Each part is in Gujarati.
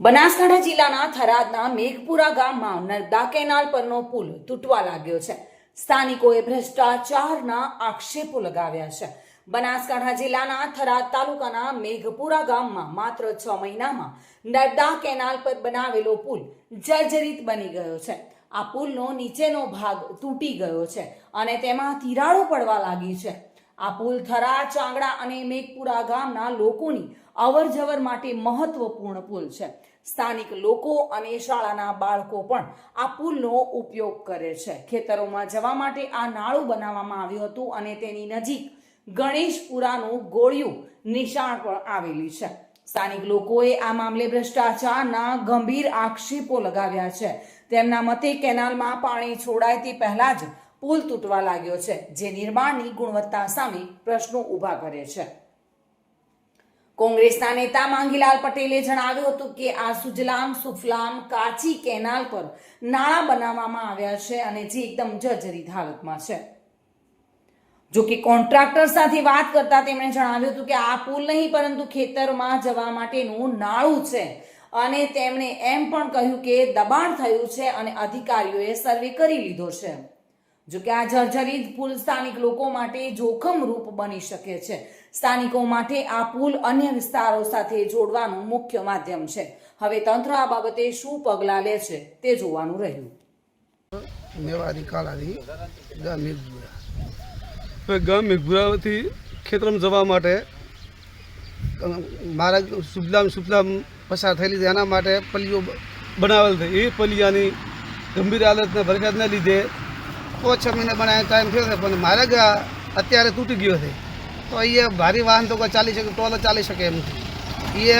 બનાસકાંઠા જિલ્લાના થરાદના મેઘપુરા ગામમાં નર્મદા કેનાલ પરનો પુલ તૂટવા લાગ્યો છે. સ્થાનિકોએ ભ્રષ્ટાચારના આક્ષેપો લગાવ્યા છે. બનાસકાંઠા જિલ્લાના થરાદ તાલુકાના મેઘપુરા ગામમાં માત્ર છ મહિનામાં નર્મદા કેનાલ પર બનાવેલો પુલ જર્જરિત બની ગયો છે. આ પુલનો નીચેનો ભાગ તૂટી ગયો છે અને તેમાં તિરાડો પડવા લાગી છે. આ પુલ થરા, ચાંગડા અને મેઘપુરા ગામના લોકોની અવર જવર માટે મહત્વપૂર્ણ પુલ છે. સ્થાનિક લોકો અને શાળાના બાળકો પણ આ પુલનો ઉપયોગ કરે છે. ખેતરોમાં જવા માટે આ નાળું બનાવવામાં આવ્યું હતું અને તેની નજીક ગણેશપુરાનું ગોળિયું નિશાણ પણ આવેલી છે. સ્થાનિક લોકોએ આ મામલે ભ્રષ્ટાચારના ગંભીર આક્ષેપો લગાવ્યા છે. તેમના મતે કેનાલમાં પાણી છોડાય તે પહેલા જ પુલ તૂટવા લાગ્યો છે, જે નિર્માણની ગુણવત્તા સામે પ્રશ્નો ઊભા કરે છે. કોંગ્રેસના નેતા માંગીલાલ પટેલે જણાવ્યું હતું કે આ સુજલામ, સુફલામ, કાચી કેનાલ પર નાળા બનાવવામાં આવ્યા છે અને જે એકદમ જર્જરિત હાલતમાં છે. જો કે કોન્ટ્રાક્ટર સાથે વાત કરતા તેમણે જણાવ્યું હતું કે આ પુલ નહીં, પરંતુ ખેતરમાં જવા માટેનું નાળું છે. અને તેમણે એમ પણ કહ્યું કે દબાણ થયું છે અને અધિકારીઓએ સર્વે કરી લીધો છે. જો કે આ જર્જરિત પુલ સ્થાનિક લોકો માટે જોખમરૂપ બની શકે છે. સ્થાનિકો માટે આ પુલ અન્ય વિસ્તારો સાથે જોડવાનું મુખ્ય માધ્યમ છે. હવે તંત્ર આ બાબતે શું પગલાં લે છે તે જોવાનું રહ્યું. મેવાડી કાલાથી ગામ મીરપુરા હવે ગામ મેઘપુરાથી ખેતરમાં જવા માટે મારા સુફલામ સુફલામ પસાર થયેલી છે. એના માટે પલીઓ બનાવેલ છે. એ પલિયાની ગંભીર હાલતને વરસાદના લીધે પાંચ છ મહિના બનાવ્યા ટાઈમ થયો છે, પણ મારે અત્યારે તૂટી ગયો છે. તો અહીંયા ભારે વાહન તો ચાલી શકે, ટોલ ચાલી શકે એમ એ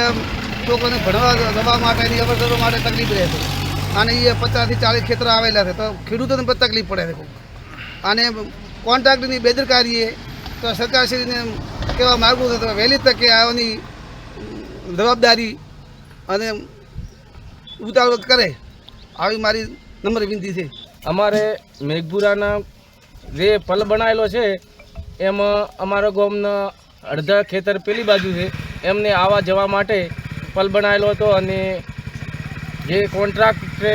લોકોને ભણવા જવા માટે એની અવર જવર માટે તકલીફ રહે છે. અને એ પચાસથી ચાલીસ ખેતર આવેલા છે, તો ખેડૂતોને પણ તકલીફ પડે છે અને કોન્ટ્રાક્ટની બેદરકારીએ તો સરકારશ્રીને કહેવા માગું છું, તો વહેલી તકે આવવાની જવાબદારી અને ઉતાવળ કરે. આવી મારી નંબર વિનંતી છે. અમારે મેઘપુરાના જે પલ બનાવેલો છે એમાં અમારા ગામના અડધા ખેતર પેલી બાજુ છે. એમને આવવા જવા માટે પલ બનાવેલો હતો અને જે કોન્ટ્રાક્ટે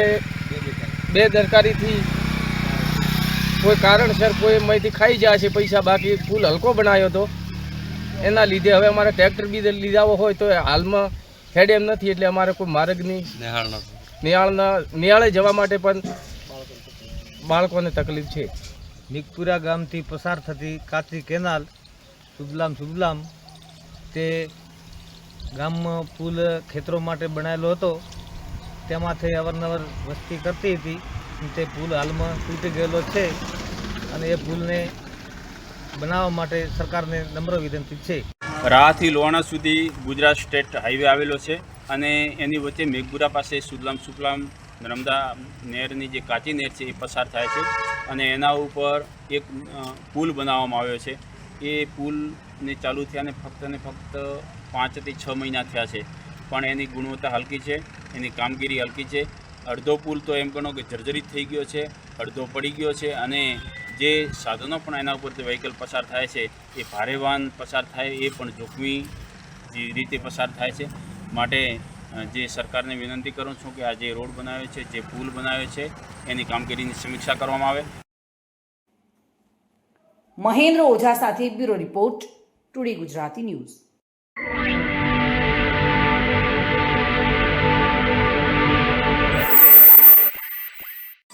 બેદરકારીથી કોઈ કારણસર કોઈ એમાંથી ખાઈ જાય છે પૈસા બાકી ફૂલ હલકો બનાવ્યો હતો. એના લીધે હવે અમારે ટ્રેક્ટર બી લીધાવો હોય તો હાલમાં હેડ એમ નથી એટલે અમારે કોઈ માર્ગની નિહાળના નિહાળે જવા માટે પણ બાળકોને તકલીફ છે. નિકપુરા ગામથી પસાર થતી કાચી કેનાલ સુદલામ સુદલામ તે ગામમાં પુલ ખેતરો માટે બનાવેલો હતો. તેમાંથી અવારનવાર વસ્તી કરતી હતી. તે પુલ હાલમાં તૂટી ગયેલો છે અને એ પુલને બનાવવા માટે સરકારને નમ્ર વિનંતી છે. રાહથી લોહાણા સુધી ગુજરાત સ્ટેટ હાઈવે આવેલો છે અને એની વચ્ચે મેઘપુરા પાસે સુદલામ સુફલામ નર્મદા નહેરની જે કાચી નહેર છે એ પસાર થાય છે અને એના ઉપર એક પુલ બનાવવામાં આવ્યો છે. એ પુલને ચાલુ થયાને ફક્ત ને ફક્ત પાંચથી છ મહિના થયા છે. પણ એની ગુણવત્તા હલકી છે, એની કામગીરી હલકી છે. અડધો પુલ તો એમ ગણો કે જર્જરિત થઈ ગયો છે, અડધો પડી ગયો છે અને જે સાધનો પણ એના ઉપરથી વ્હીકલ પસાર થાય છે, એ ભારે વાહન પસાર થાય, એ પણ જોખમી રીતે પસાર થાય છે. માટે જે સરકારને વિનંતી કરું છું કે આ જે રોડ બનાવે છે, જે પુલ બનાવે છે, એની કામગીરીની સમીક્ષા કરવામાં આવે. મહેન્દ્ર ઓઝા સાથે bureau report, today Gujarati news.